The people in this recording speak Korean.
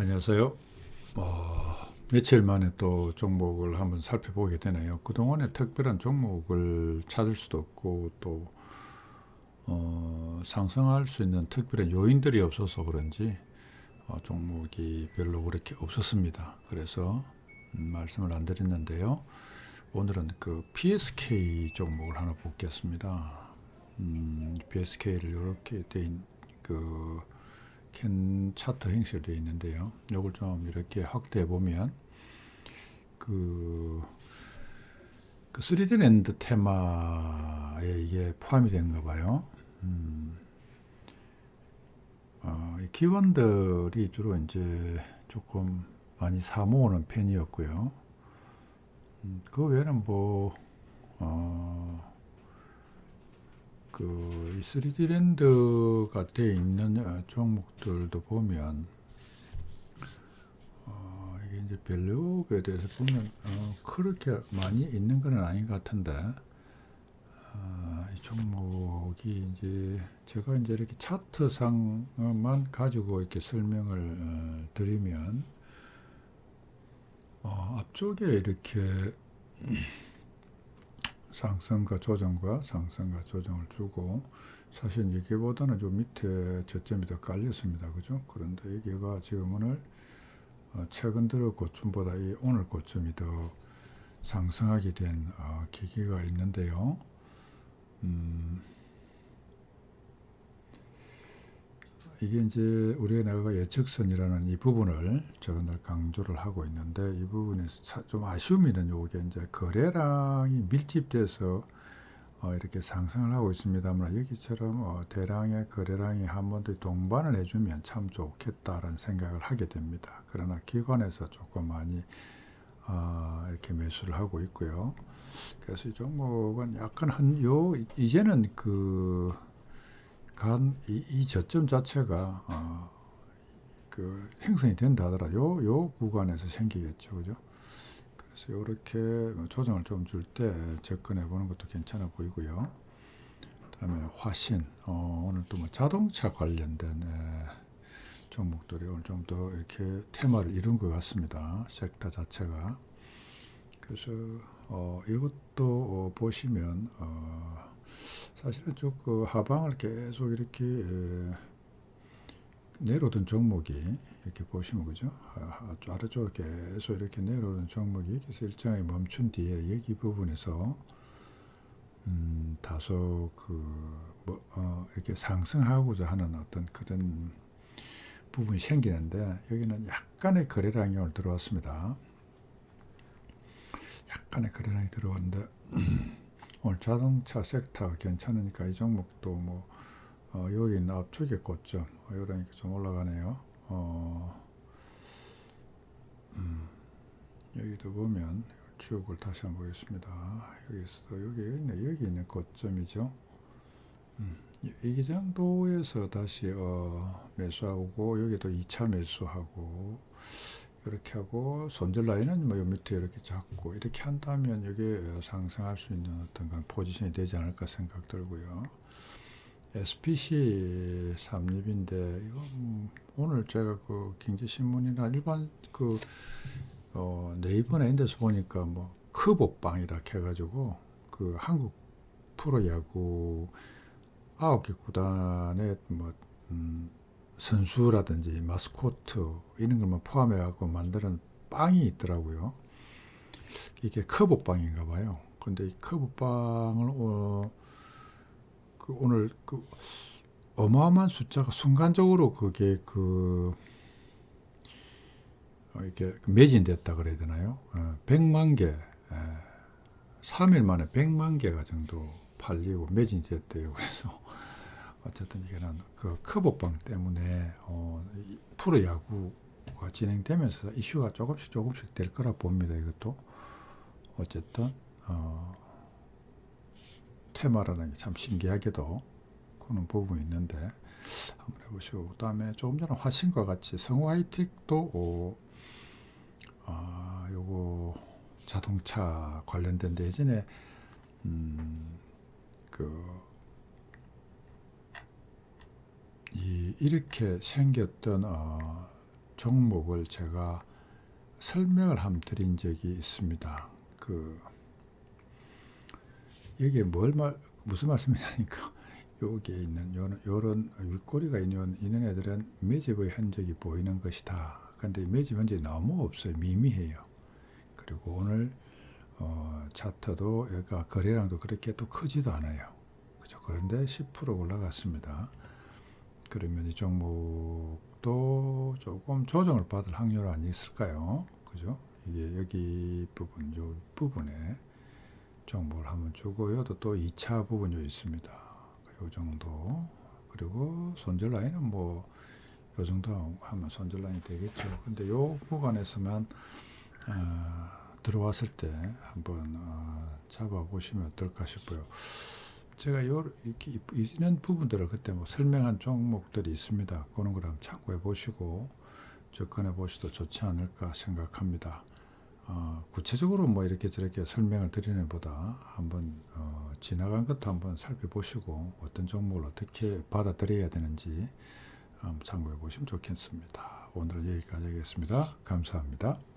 안녕하세요. 어, 며칠 만에 또 종목을 한번 살펴보게 되네요. 그동안에 특별한 종목을 찾을 수도 없고 또 어, 상승할 수 있는 특별한 요인들이 없어서 그런지 어, 종목이 별로 그렇게 없었습니다. 그래서 음, 말씀을 안 드렸는데요. 오늘은 그 PSK 종목을 하나 보겠습니다. 음, PSK를 이렇게 된 그 캔 차트 행실되어 있는데요. 이걸 좀 이렇게 확대해 보면 그, 그 3D 랜드 테마에 이게 포함이 된가 봐요. 음, 어, 이 기관들이 주로 이제 조금 많이 사모으는 편이었고요. 음, 그 외에는 뭐, 어, 그 3D 랜드가 돼 있는 어, 종목들도 보면 어, 이게 이제 밸류에 대해서 보면 어, 그렇게 많이 있는 건 아닌 것 같은데 어, 이 종목이 이제 제가 이제 이렇게 차트상만 가지고 이렇게 설명을 어, 드리면 어, 앞쪽에 이렇게 상승과 조정과 상승과 조정을 주고 사실 여기보다는 좀 밑에 저점이 더 깔렸습니다. 그죠? 그런데 여기가 지금 오늘 어, 최근 들어 고점보다 이 오늘 고점이 더 상승하게 된 어, 계기가 있는데요. 음, 이게 이제 우리가 내가 예측선이라는 이 부분을 제가 늘 강조를 하고 있는데 이 부분에서 좀 아쉬움이 있는 요게 이제 거래량이 밀집돼서 어 이렇게 상승을 하고 있습니다만 여기처럼 어 대량의 거래량이 한 번 더 동반을 해주면 참 좋겠다라는 생각을 하게 됩니다. 그러나 기관에서 조금 많이 어 이렇게 매수를 하고 있고요. 그래서 이 종목은 약간 한 요 이제는 그 간, 이, 이 저점 자체가, 어, 그, 행성이 된다 하더라도, 요, 요 구간에서 생기겠죠. 그죠? 그래서 요렇게 조정을 좀 줄 때 접근해 보는 것도 괜찮아 보이고요. 그 다음에 화신, 어, 오늘 또 뭐 자동차 관련된, 에, 종목들이 오늘 좀 더 이렇게 테마를 이룬 것 같습니다. 섹터 자체가. 그래서, 어, 이것도 어, 보시면, 어, 사실은 쭉 그 하방을 계속 이렇게 내려오던 종목이 이렇게 보시면 그죠 아래쪽으로 계속 이렇게 내려오는 종목이 그래서 일정하게 멈춘 뒤에 여기 부분에서 음, 다소 그 뭐 어, 이렇게 상승하고자 하는 어떤 그런 부분이 생기는데 여기는 약간의 거래량이 오늘 들어왔습니다. 약간의 거래량이 들어왔는데 오늘 자동차 섹터가 괜찮으니까 이 종목도 뭐 어, 여기 있는 앞쪽에 고점 어, 이러니까 좀 올라가네요. 어, 음, 여기도 보면 쭉을 다시 한번 보겠습니다. 여기서도 여기 있네 여기 있는 고점이죠. 음, 이 정도에서 다시 어, 매수하고 여기도 2차 매수하고 이렇게 하고 손절 라인은 뭐요 밑에 이렇게 잡고 이렇게 한다면 여기 상승할 수 있는 어떤 그런 포지션이 되지 않을까 생각 들고요. SPC 삼립인데 이거 음 오늘 제가 그 경제신문이나 일반 그 어, 네이버나 이런 데서 보니까 뭐 크보빵이라 해가지고 그 한국 프로야구 아홉 개 구단의 뭐 음, 선수라든지 마스코트 이런 것만 포함해 갖고 만드는 빵이 있더라고요. 이게 커브빵인가 봐요. 근데 이 커브빵을 어, 그 오늘 그 어마어마한 숫자가 순간적으로 그게 그 어, 이게 매진됐다 그래야 되나요? 어, 100만 개, 에, 3일 만에 100만 개가 정도 팔리고 매진됐대요. 그래서 어쨌든 이게는 그 커버빵 때문에 어, 프로 야구가 진행되면서 이슈가 조금씩 조금씩 될 거라 봅니다. 이것도 어쨌든 어, 테마라는 게 참 신기하게도 그런 부분이 있는데 한번 해보시고 그다음에 조금 전에 화신과 같이 성화이틱도 어, 어, 요거 자동차 관련된 데 예전에 음, 그 이 이렇게 생겼던 어, 종목을 제가 설명을 함 드린 적이 있습니다. 그 여기에 뭘 말, 무슨 말씀이냐니까 여기에 있는 요런, 요런 윗꼬리가 있는 이런 애들은 매집의 흔적이 보이는 것이다. 근데 매집 흔적이 너무 없어요. 미미해요. 그리고 오늘 어, 차트도 얘가 거래량도 그렇게 또 크지도 않아요. 그죠? 그런데 10% 올라갔습니다. 그러면 이 종목도 조금 조정을 받을 확률은 있을까요? 그죠? 이게 여기 부분, 요 부분에 정보를 한번 주고요. 또, 또 2차 부분이 있습니다. 요 정도. 그리고 손절 라인은 뭐, 요 정도 하면 손절 라인이 되겠죠. 근데 요 구간에서만, 어, 들어왔을 때 한번 어, 잡아보시면 어떨까 싶어요. 제가 요 이렇게 이런 부분들을 그때 뭐 설명한 종목들이 있습니다. 그런 걸 한번 참고해 보시고 접근해 보셔도 좋지 않을까 생각합니다. 어, 구체적으로 뭐 이렇게 저렇게 설명을 드리는 보다 한번 어, 지나간 것도 한번 살펴보시고 어떤 종목을 어떻게 받아들여야 되는지 참고해 보시면 좋겠습니다. 오늘은 여기까지 하겠습니다. 감사합니다.